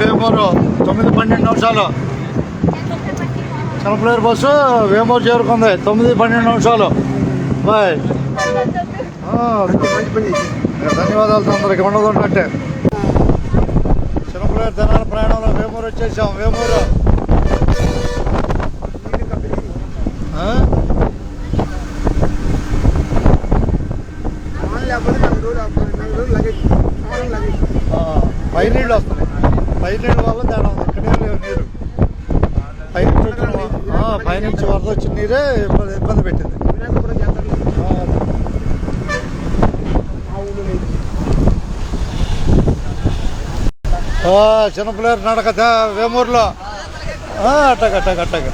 వేమూరు తొమ్మిది పన్నెండు నిమిషాలు. చిన్నపిల్లల బస్సు వేమూరు చేరుకుంది. తొమ్మిది పన్నెండు నిమిషాలు. బాయ్. ధన్యవాదాలు అందరికి ఉండదు అంటే చిన్నపిల్లల దినాల ప్రయాణంలో వేమూరు వచ్చేసాం. వేమూరు. పైనీళ్ళు వస్తున్నాయి. పై నీళ్ళు వల్ల తేడా ఉంది ఇక్కడే లేవు నీరు. పైనుంచి వరద వచ్చిన నీరే ఇబ్బంది ఇబ్బంది పెట్టింది. చిన్నపిల్లలు నడక వేమూరులో. అట్టగ అట్టగ అట్టగ.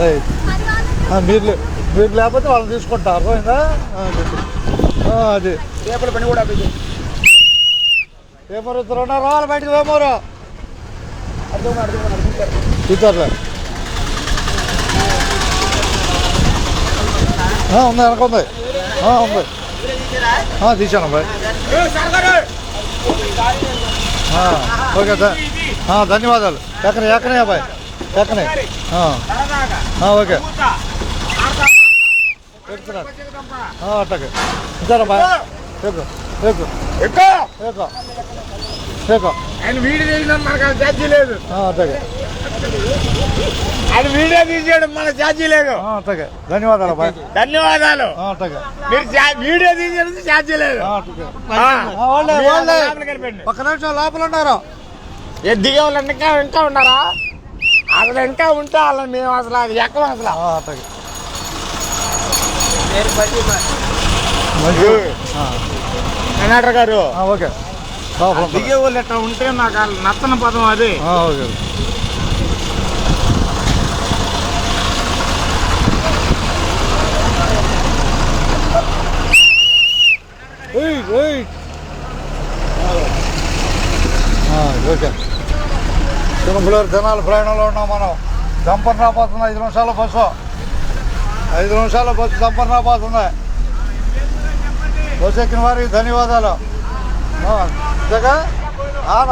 రైట్. మీరు మీరు లేకపోతే వాళ్ళని తీసుకుంటారు. అర్థమైందా అది. రేపటి పని కూడా పేపర్ ఇద్దరు ఉన్నారు. రావాలి బయటకు వేమూరు ఉంది వెనక ఉంది. ఉంది. తీశాను ఓకే సార్ ధన్యవాదాలు. ఎక్కనే ఎక్కడే అబ్బాయి ఎక్కనే. ఓకే. ఎక్కుతున్నాను ఆ, అట్టకే బాయ్? అబ్బాయి ఆయన వీడియో తీసినా మనకు ఛార్జీ లేదు. ఆయన వీడియో తీసేయడం మన ఛార్జీ లేదు. ధన్యవాదాలు ధన్యవాదాలు. మీరు వీడియో తీసేయడం ఛార్జీ లేదు. వాళ్ళే వాళ్ళే. ఒక్క నిమిషం లోపల ఉన్నారు దిగే వాళ్ళు ఇంకా ఇంకా ఉన్నారా? అసలు ఇంకా ఉంటే వాళ్ళని మేము అసలు అది ఎక్కం అసలు. కర్ణాటక గారు. ఓకే. దిగే వాళ్ళు ఎట్లా ఉంటే నాకు నచ్చని పదం అది. ఓకే. ఓకే. చిన్నపిల్లలు జనాలు ప్రయాణంలో ఉన్నాం మనం. దంపర్ రాబోతుంది ఐదు నిమిషాల బస్సు. ఐదు నిమిషాల బస్సు దంపర్ కోసెక్కిన వారికి ధన్యవాదాలు. ఆ,